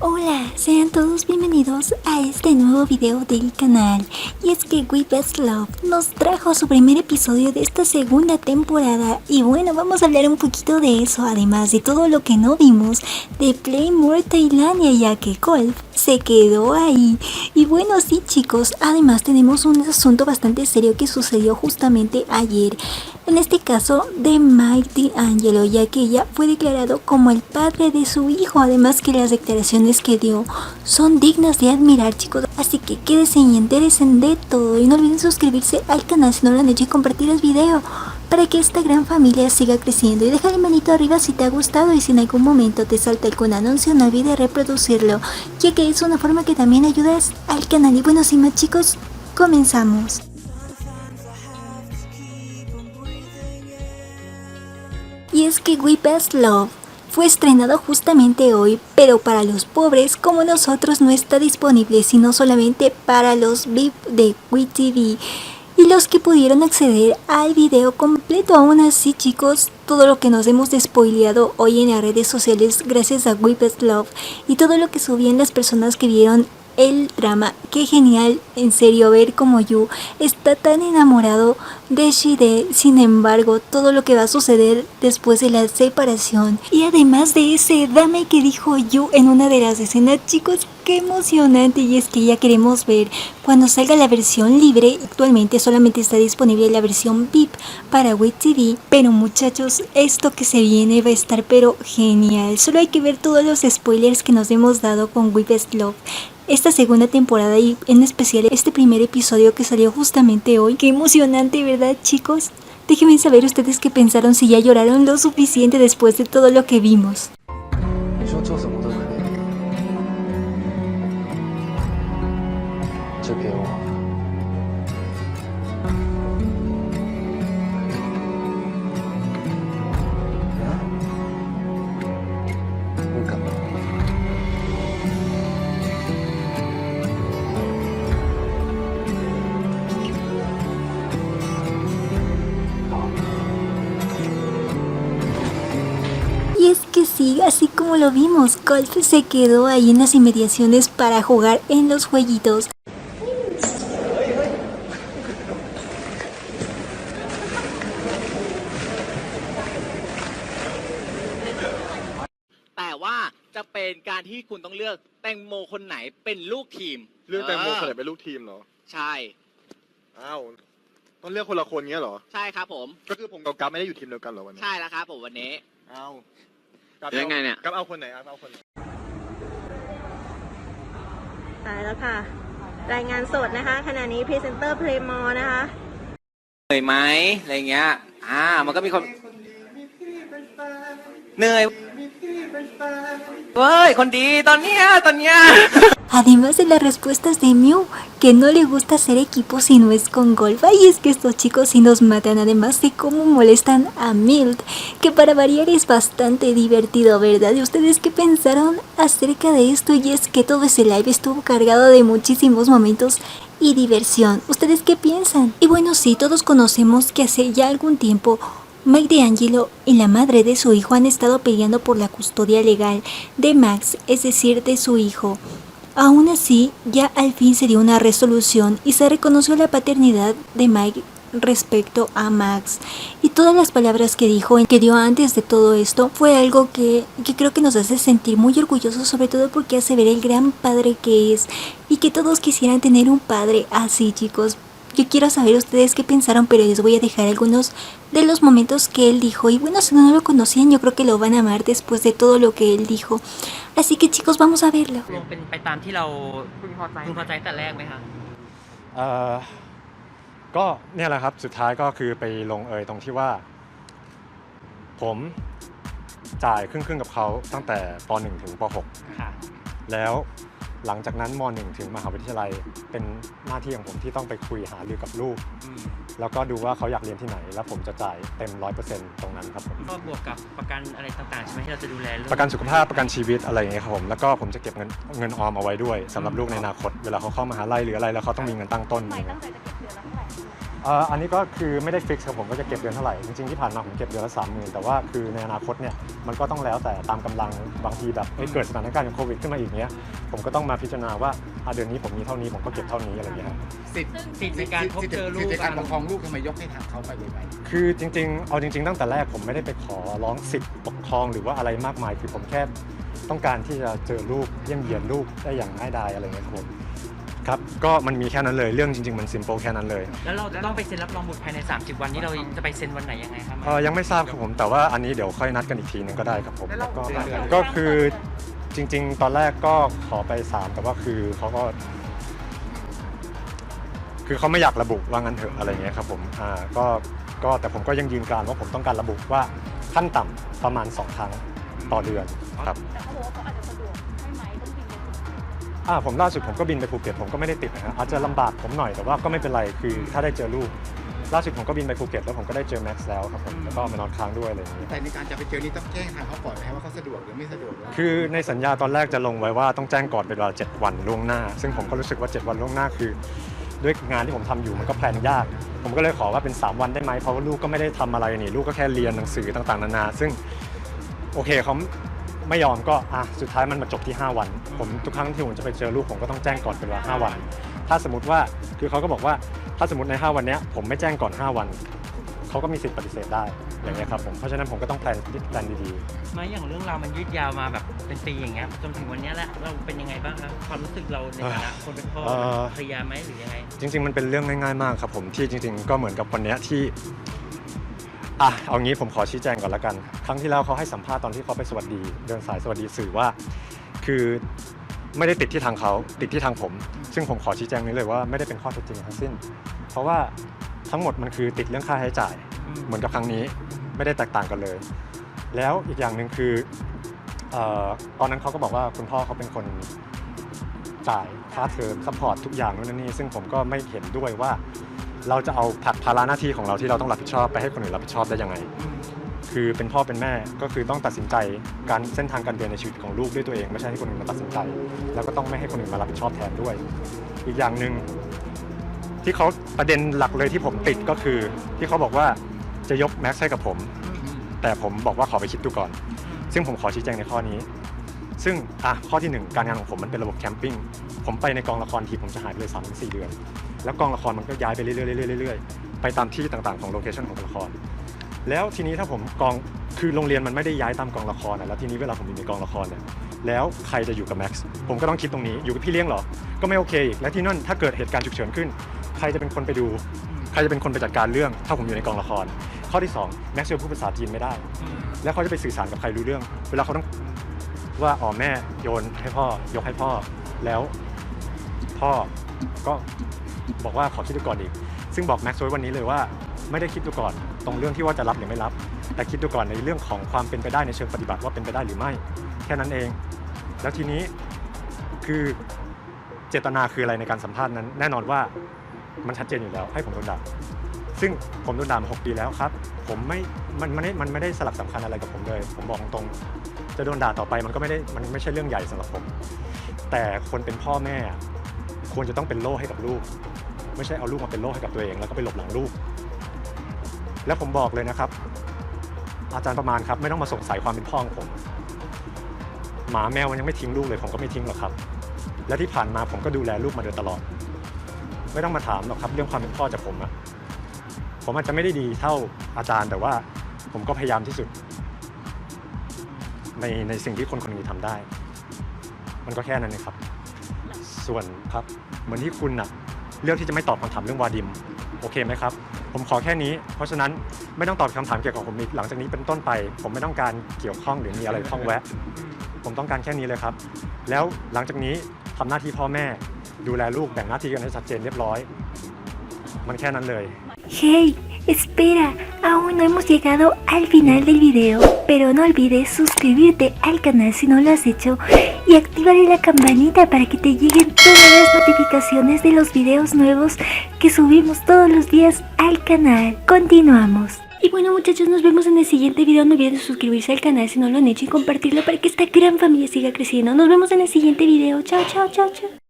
Hola, sean todos bienvenidos a este nuevo video del canal. Y es que We Best Love nos trajo su primer episodio de esta segunda temporada. Y bueno, vamos a hablar un poquito de eso, además de todo lo que no vimos de Playmore Tailandia, ya que Golf se quedó ahí. Y bueno, sí chicos, además tenemos un asunto bastante serio que sucedió justamente ayer. En este caso de Mike Angelo, ya que ella fue declarado como el padre de su hijo, además que las declaraciones que dio son dignas de admirar chicos. Así que quédense y interesen de todo. Y no olviden suscribirse al canal si no lo han hecho y compartir el video para que esta gran familia siga creciendo. Y deja el manito arriba si te ha gustado y si en algún momento te salta algún anuncio no olvides reproducirlo ya que es una forma que también ayudas al canal. Y bueno sin más chicos comenzamos y es que We Love fue estrenado justamente hoy, pero para los pobres como nosotros no está disponible, sino solamente para los VIP de WeTV y los que pudieron acceder al video completo. Aún así, chicos, todo lo que nos hemos despoileado hoy en las redes sociales gracias a Best Love y todo lo que subían las personas que vieron el drama. Qué genial, en serio, ver como Yu está tan enamorado de Shide. Sin embargo, todo lo que va a suceder después de la separación. Y además de ese dame que dijo Yu en una de las escenas, chicos, qué emocionante. Y es que ya queremos ver cuando salga la versión libre. Actualmente solamente está disponible la versión VIP para WebTV. Pero muchachos, esto que se viene va a estar pero genial. Solo hay que ver todos los spoilers que nos hemos dado con Best Love esta segunda temporada y en especial este primer episodio que salió justamente hoy. Qué emocionante, ¿verdad chicos? Déjenme saber ustedes qué pensaron si ya lloraron lo suficiente después de todo lo que vimos. es que sí, así como lo vimos, Golf se quedó ahí en las inmediaciones para jugar en los jueguitos. แต่ว่าจะเป็นการที่คุณต้องเลือกแตงโมคนไหนเป็นลูกทีม เลือกแตงโมคนไหนเป็นลูกทีมเหรอ ใช่ อ้าว ต้องเลือกคนละคนเงี้ยเหรอ ใช่ครับผม ก็คือผมกับกัฟไม่ได้อยู่ทีมเดียวกันเหรอวันนี้ ใช่แล้วครับผมวันนี้ อ้าวกัฟ ยังไงเนี่ย กัฟเอาคนไหนกัฟเอาคนไหนตายแล้วค่ะ รายงานสดนะคะ ขณะนี้พรีเซนเตอร์เพลย์มอนะคะเหนื่อยไหมอะไรเงี้ย อ่า มันก็มีคนเหนื่อยเว้ย คนดีตอนเนี้ยตอนเนี้ย Además de las respuestas de Mew, que no le gusta hacer equipo si no es con Golf. Y es que estos chicos sí nos matan, además de cómo molestan a Mild, que para variar es bastante divertido, ¿verdad? ¿Y ustedes qué pensaron acerca de esto? Y es que todo ese live estuvo cargado de muchísimos momentos y diversión. ¿Ustedes qué piensan? Y bueno, sí, todos conocemos que hace ya algún tiempo Mike DeAngelo y la madre de su hijo han estado peleando por la custodia legal de Max, es decir, de su hijo. Aún así, ya al fin se dio una resolución y se reconoció la paternidad de Mike respecto a Max. Y todas las palabras que dijo, que dio antes de todo esto, fue algo que, que creo que nos hace sentir muy orgullosos, sobre todo porque hace ver el gran padre que es y que todos quisieran tener un padre así, chicos. Yo quiero saber ustedes qué pensaron, pero les voy a dejar algunos de los momentos que él dijo. Y bueno, si no lo conocían, yo creo que lo van a amar después de todo lo que él dijo. Así que chicos, vamos a verlo. ลงเป็นไปตามที่เราพึงพอใจพึงพอใจแต่แรกไหมคะ เอ่อก็เนี่ยแหละครับสุดท้ายก็คือไปลงเอยตรงที่ว่า ผมจ่ายครึ่งครึ่งๆกับเขาตั้งแต่ป .1 ถึงป ค่ะ .6 แล้ว หลังจากนั้นม .1 ถึงมหาวิทยาลัยเป็นหน้าที่ของผมที่ต้องไปคุยหารือกับลูก แล้วก็ดูว่าเขาอยากเรียนที่ไหน แล้วผมจะจ่ายเต็ม 100%ตรงนั้นครับผมก็บวกกับประกันอะไรต่างๆใช่ไหมที่เราจะดูแลลูกประกันสุขภาพประกันชีวิตอะไรอย่างเงี้ยครับผมแล้วก็ผมจะเก็บเงินเงินออมเอาไว้ด้วยสำหรับลูกในอนาคตเวลาเขาเข้ามหาลัยหรืออะไรแล้วเขาต้องมีเงินตั้งต้นอย่างเงี้ยเอ่อ อันนี้ก็คือไม่ได้ฟิกครับผมก็จะเก็บเดือนเท่าไหร่ จริงๆที่ผ่านมาผมเก็บเดือนละสามหมื่นแต่ว่าคือในอนาคตเนี่ยมันก็ต้องแล้วแต่ตามกำลังบางทีแบบเอ้ยเกิดสถานการณ์อย่างโควิดขึ้นมาอีกเนี้ยผมก็ต้องมาพิจารณาว่าอะเดือนนี้ผมมีเท่านี้ผมก็เก็บเท่านี้อะไรอย่างเงี้ยสิทธิ์สิทธิ์ในการพบเจอลูกในการปกครองลูกทำไมยกให้ทางเขาไปเลยไปคือจริง ๆ เอาจริง ๆ ตั้งแต่แรกผมไม่ได้ไปขอร้องสิทธิ์ปกครองหรือว่าอะไรมากมาย คือผมแค่ต้องการที่จะเจอลูกเยี่ยมเยียนลูกได้อย่างง่ายดายอะไรเงี้ยครับ ครับก็มันมีแค่นั้นเลยเรื่องจริง ๆ มันซิมเปิลแค่นั้นเลยแล้วเราจะต้องไปเซ็นรับรองบุตรภายใน 30 วันนี้เราจะไปเซ็นวันไหนยังไงครับ เออยังไม่ทราบครับผมแต่ว่าอันนี้เดี๋ยวค่อยนัดกันอีกทีหนึงก็ได้ครับผมแล้วก็ก็คือจริง ๆ ตอนแรกก็ขอไปสามแต่ว่าคือเขาก็ คือเขาไม่อยากระบุว่างั้นเถอะอะไรเงี้ยครับผมอ่าก็ก็แต่ผมก็ยังยืนกรานว่าผมต้องการระบุว่าขั้นต่ำประมาณ2ครั้งต่อเดือนครับ แต่เขาบอกว่าเขาอาจจะ อ่าผมล่าสุดผมก็บินไปภูเก็ตผมก็ไม่ได้ติดนะฮะอาจจะลำบากผมหน่อยแต่ว่าก็ไม่เป็นไรคือถ้าได้เจอลูกล่าสุดผมก็บินไปภูเก็ตแล้วผมก็ได้เจอแม็กซ์แล้วครับผมแล้วก็มานอนค้างด้วยอะไรอย่างเงี้ยแต่ในการจะไปเจอนี่ต้องแจ้งทางเขาก่อนไหมว่าเขาสะดวกหรือไม่สะดวกแล้วคือในสัญญาตอนแรกจะลงไว้ว่าต้องแจ้งก่อนเป็นเวลา7วันล่วงหน้า ซึ่งผมก็รู้สึกว่า 7 วันล่วงหน้าคือ ด้วยงานที่ผมทำอยู่มันก็แพลนยาก ผมก็เลยขอว่าเป็น 3 วันได้ไหมเพราะว่าลูกก็ไม่ได้ทำอะไรนี่ลูกก็แค่เรียนหนังสือต่างๆนานาซึ่ง โอเคเขา ไม่ยอมก็อะสุดท้ายมันมาจบที่ 5 วัน ผมทุกครั้งที่ผมจะไปเจอลูกผมก็ต้องแจ้งก่อนเป็นเวลา5วัน ถ้าสมมติว่าคือเขาก็บอกว่าถ้าสมมติใน 5 วันเนี้ยผมไม่แจ้งก่อน 5 วันเขาก็มีสิทธิ์ปฏิเสธได้อย่างเงี้ยครับผมเพราะฉะนั้นผมก็ต้องแพลนแพลนดีๆมาอย่างเรื่องราวมันยืดยาวมาแบบเป็นปีอย่างเงี้ยจนถึงวันเนี้ยแหละเราเป็นยังไงบ้างครับความรู้สึกเราในฐานะคนเป็นพ่อเอ่อภรรยาไหมหรือยังไง จริง ๆ มันเป็นเรื่องง่ายๆมากครับผมที่จริง ๆ ก็เหมือนกับวันเนี้ยที่ อะเอางี้ผมขอชี้แจงก่อนละกัน ครั้งที่แล้วเขาให้สัมภาษณ์ตอนที่เขาไปสวัสดีเดินสายสวัสดีสื่อว่า คือไม่ได้ติดที่ทางเขาติดที่ทางผม ซึ่งผมขอชี้แจงนี้เลยว่าไม่ได้เป็นข้อเท็จจริงทั้งสิ้น เพราะว่าทั้งหมดมันคือติดเรื่องค่าใช้จ่าย เหมือนกับครั้งนี้ไม่ได้แตกต่างกันเลย แล้วอีกอย่างหนึ่งคือเอ่อตอนนั้นเขาก็บอกว่าคุณพ่อเขาเป็นคนจ่ายค่าเทอมซัพพอร์ตทุกอย่างนู่นนนนี่ซึ่งผมก็ไม่เห็นด้วยว่า เราจะเอาผลักภาระหน้าที่ของเราที่เราต้องรับผิดชอบไปให้คนอื่นรับผิดชอบได้ยังไง คือเป็นพ่อเป็นแม่ก็คือต้องตัดสินใจการเส้นทางการเดินในชีวิตของลูกด้วยตัวเอง ไม่ใช่ให้คนอื่นมาตัดสินใจ แล้วก็ต้องไม่ให้คนอื่นมารับผิดชอบแทนด้วย อีกอย่างหนึ่งที่เขาประเด็นหลักเลยที่ผมติดก็คือ ที่เขาบอกว่าจะยกแม็กซ์ให้กับผม แต่ผมบอกว่าขอไปคิดดูก่อน ซึ่งผมขอชี้แจงในข้อนี้ ซึ่งอะข้อที่หนึ่งการงานของผมมันเป็นระบบแคมปิ้งผมไปในกองละครทีผมจะหายไปเลยสามถึงสี่เดือน แล้วกองละครมันก็ย้ายไปเรื่อยๆๆไปตามที่ต่างๆของโลเคชันของละคร แล้วทีนี้ถ้าผมกองคือโรงเรียนมันไม่ได้ย้ายตามกองละครนะแล้วทีนี้เวลาผมอยู่ในกองละครเนี่ยแล้วใครจะอยู่กับแม็กซ์ผมก็ต้องคิดตรงนี้อยู่กับพี่เลี้ยงเหรอ ก็ไม่โอเคอีกและที่นั่นถ้าเกิดเหตุการณ์ฉุกเฉินขึ้น ใครจะเป็นคนไปดู ใครจะเป็นคนไปจัดการเรื่อง ถ้าผมอยู่ในกองละคร ข้อที่สองแม็กซ์จะพูดภาษาจีนไม่ได้ แล้วเขาจะไปสื่อสารกับใครรู้เรื่อง เวลาเขาต้องว่าอ๋อแม่โยนให้พ่อยกให้พ่อแล้วพ่อก็ บอกว่าขอคิดดูก่อนอีก ซึ่งบอกแม็กซ์ไว้วันนี้เลยว่าไม่ได้คิดดูก่อนตรงเรื่องที่ว่าจะรับหรือไม่รับ แต่คิดดูก่อนในเรื่องของความเป็นไปได้ในเชิงปฏิบัติว่าเป็นไปได้หรือไม่ แค่นั้นเอง แล้วทีนี้คือเจตนาคืออะไรในการสัมภาษณ์นั้น แน่นอนว่ามันชัดเจนอยู่แล้วให้ผมโดนด่าซึ่งผมโดนด่ามาหกปีแล้วครับ ผมไม่มันมันไม่มันไม่ได้สลักสำคัญอะไรกับผมเลย ผมบอกตรงๆจะโดนด่าต่อไปมันก็ไม่ได้มันไม่ใช่เรื่องใหญ่สำหรับผม แต่คนเป็นพ่อแม่ควรจะต้องเป็นโล่ให้กับลูก ไม่ใช่เอาลูกมาเป็นโล่ให้กับตัวเอง แล้วก็ไปหลบหลังลูก แล้วผมบอกเลยนะครับ อาจารย์ประมาณครับ ไม่ต้องมาสงสัยความเป็นพ่อของผม หมาแมวมันยังไม่ทิ้งลูกเลยผมก็ไม่ทิ้งหรอกครับ และที่ผ่านมาผมก็ดูแลลูกมาโดยตลอด ไม่ต้องมาถามหรอกครับ เรื่องความเป็นพ่อจากผมอะผมอาจจะไม่ได้ดีเท่าอาจารย์แต่ว่าผมก็พยายามที่สุด ในในสิ่งที่คนคนนึงทำได้ มันก็แค่นั้นเองครับ ส่วนครับเหมือนที่คุณน่ะ เลือกที่จะไม่ตอบคำถามเรื่องวาดิมโอเคไหมครับ ผมขอแค่นี้ เพราะฉะนั้นไม่ต้องตอบคำถามเกี่ยวกับผมอีกหลังจากนี้เป็นต้นไป ผมไม่ต้องการเกี่ยวข้องหรือมีอะไรข้องแวะ ผมต้องการแค่นี้เลยครับ แล้วหลังจากนี้ทำหน้าที่พ่อแม่ ดูแลลูกแบ่งหน้าที่กันให้ชัดเจนเรียบร้อย มันแค่นั้นเลย Hey, espera, aún no hemos llegado al final del video, pero no olvides suscribirte al canal si no lo has hecho y activar la campanita para que te lleguen todas las notificaciones de los videos nuevos que subimos todos los días al canal. Continuamos. Y bueno muchachos, nos vemos en el siguiente video. No olviden suscribirse al canal si no lo han hecho y compartirlo para que esta gran familia siga creciendo. Nos vemos en el siguiente video. Chao, chao, chao, chao.